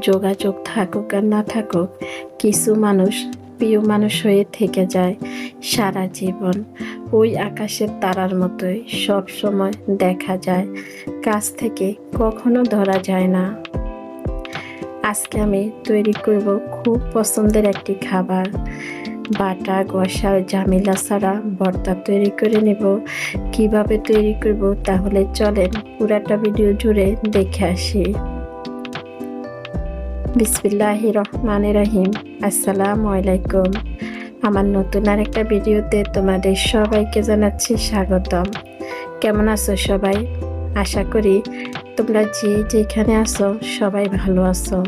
যোগাযোগ থাকুক আর না থাকুক, কিছু মানুষ, প্রিয় মানুষ হয়ে থেকে যায় সারা জীবন। ওই আকাশের তারার মতোই সব সময় দেখা যায়, কাছ থেকে কখনো ধরা যায় না। আজকে আমি তৈরি করব খুব পছন্দের একটি খাবার। বাটা গসার জামিলা ছাড়া ভর্তা তৈরি করে নেব। কীভাবে তৈরি করব তাহলে চলেন পুরাটা ভিডিও জুড়ে দেখে আসি। বিসমিল্লাহি রহমান রহিম আসসালামু আলাইকুম। আমার নতুন আর একটা ভিডিওতে তোমাদের সবাইকে জানাচ্ছি স্বাগতম। কেমন আছো সবাই? আশা করি তোমরা যে যেখানে আছো সবাই ভালো আছো।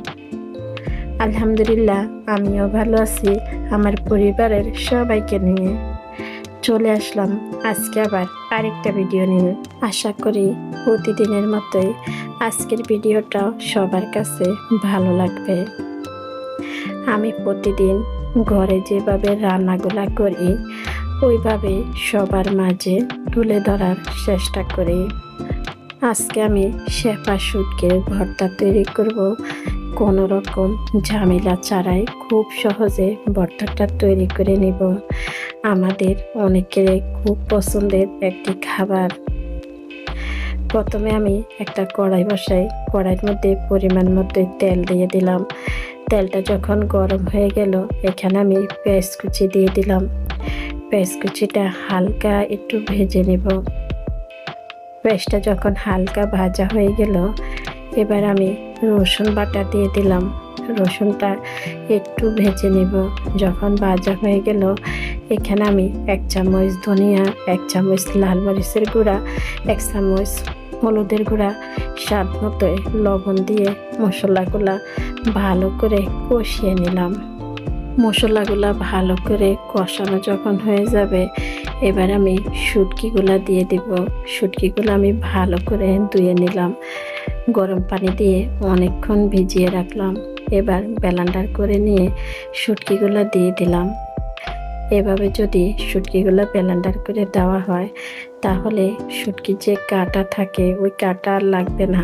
আলহামদুলিল্লাহ, আমিও ভালো আছি, আমার পরিবারের সবাইকে নিয়ে। চলে আসলাম আজকে আবার আরেকটা ভিডিও নিয়ে। আশা করি প্রতিদিনের মতোই আজকের ভিডিওটা সবার কাছে ভালো লাগবে। আমি প্রতিদিন ঘরে যেভাবে রান্নাগুলা করি, ওইভাবে সবার মাঝে তুলে ধরার চেষ্টা করি। আজকে আমি শেফা সুটকের ভর্তা তৈরি করব। কোনো রকম ঝামেলা ছাড়াই খুব সহজে ভর্তাটা তৈরি করে নিব। আমাদের অনেকের খুব পছন্দের একটি খাবার। প্রথমে আমি একটা কড়াই বসাই। কড়াইয়ের মধ্যে পরিমাণ মতো তেল দিয়ে দিলাম। তেলটা যখন গরম হয়ে গেল, এখানে আমি পেঁয়াজ কুচি দিয়ে দিলাম। পেঁয়াজ কুচিটা হালকা একটু ভেজে নেব। পেঁয়াজটা যখন হালকা ভাজা হয়ে গেল, এবার আমি রসুন বাটা দিয়ে দিলাম। রসুনটা একটু ভেজে নেব। যখন ভাজা হয়ে গেল, এখানে আমি এক চামচ ধনিয়া, এক চামচ লাল মরিচের গুঁড়া, এক চামচ হলুদের গুঁড়া, স্বাদ মতো লবণ দিয়ে মশলাগুলা ভালো করে কষিয়ে নিলাম। মশলাগুলা ভালো করে কষানো যখন হয়ে যাবে, এবার আমি শুটকিগুলা দিয়ে দিব। শুটকিগুলো আমি ভালো করে ধুয়ে নিলাম। গরম পানি দিয়ে অনেকক্ষণ ভিজিয়ে রাখলাম। এবার ব্যালান্ডার করে নিয়ে শুটকিগুলো দিয়ে দিলাম। এভাবে যদি শুটকিগুলো ব্যালান্ডার করে দেওয়া হয় তাহলে শুটকির যে কাটা থাকে, ওই কাটা আর লাগবে না।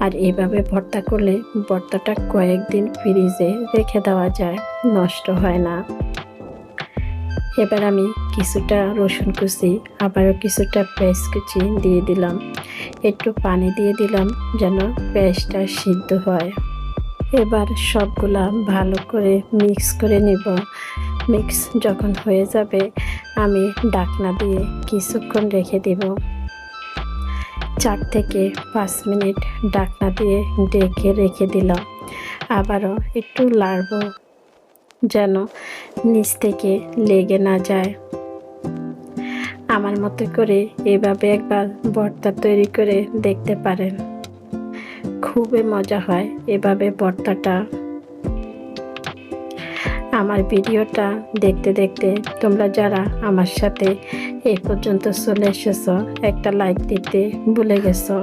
আর এভাবে ভর্তা করলে ভর্তাটা কয়েকদিন ফ্রিজে রেখে দেওয়া যায়, নষ্ট হয় না। এবার আমি কিছুটা রসুন কুচি, আবারও কিছুটা পেঁয়াজ কুচি দিয়ে দিলাম। একটু পানি দিয়ে দিলাম যেন পেঁয়াজটা সিদ্ধ হয়। এবার সবগুলা ভালো করে মিক্স করে নেব। মিক্স যখন হয়ে যাবে আমি ডাকনা দিয়ে কিছুক্ষণ রেখে দেব। চার থেকে পাঁচ মিনিট ডাকনা দিয়ে ডেকে রেখে দিলাম আবারও একটু লাড়ব যেন নিচ থেকে লেগে না যায়। আমার মতো করে এভাবে একবার ভর্তা তৈরি করে দেখতে পারেন। খুবই মজা হয় এভাবে ভর্তাটা আমার ভিডিওটা দেখতে দেখতে তোমরা যারা আমার সাথে এই পর্যন্ত চলে এসেছ, একটা লাইক দিতে ভুলে গেছো,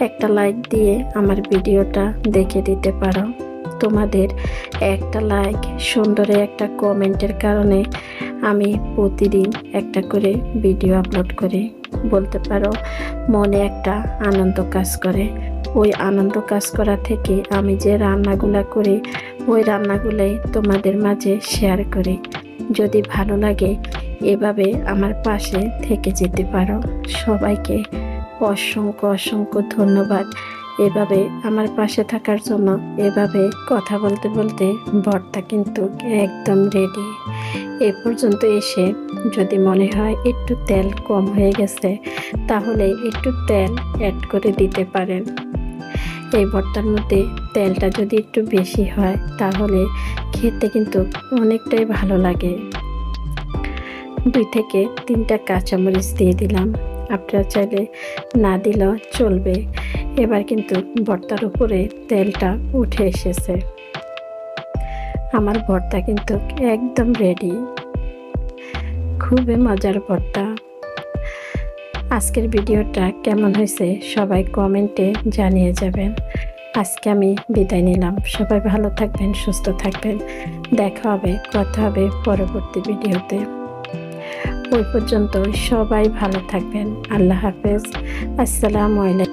একটা লাইক দিয়ে আমার ভিডিওটা দেখে দিতে পারো। তোমাদের একটা লাইক সুন্দরে একটা কমেন্টের কারণে আমি প্রতিদিন একটা করে ভিডিও আপলোড করি। বলতে পারো, মনে একটা আনন্দ কাজ করে। ওই আনন্দ কাজ করা থেকে আমি যে রান্নাগুলা করি ওই রান্নাগুলোই তোমাদের মাঝে শেয়ার করি। যদি ভালো লাগে, এভাবে আমার পাশে থেকে যেতে পারো। সবাইকে অসংখ্য অসংখ্য ধন্যবাদ। এভাবে আমার পাশে থাকার জন্য এভাবে কথা বলতে বলতে ভর্তা কিন্তু একদম রেডি এ পর্যন্ত এসে যদি মনে হয় একটু তেল কম হয়ে গেছে, তাহলে একটু তেল অ্যাড করে দিতে পারেন। এই ভর্তার মধ্যে তেলটা যদি একটু বেশি হয়, তাহলে খেতে কিন্তু অনেকটাই ভালো লাগে। দুই থেকে তিনটা কাঁচামরিচ দিয়ে দিলাম। আপনারা চাইলে না দিলেও চলবে। এবার কিন্তু ভর্তার উপরে তেলটা উঠে এসেছে। আমার ভর্তা কিন্তু একদম রেডি খুবই মজার ভর্তা। আজকের ভিডিওটা কেমন হয়েছে সবাই কমেন্টে জানিয়ে যাবেন। আজকে আমি বিদায় নিলাম। সবাই ভালো থাকবেন, সুস্থ থাকবেন। দেখা হবে, কথা হবে পরবর্তী ভিডিওতে। ওই পর্যন্ত সবাই ভালো থাকবেন। আল্লাহ হাফেজ। আসসালামু আলাইকুম।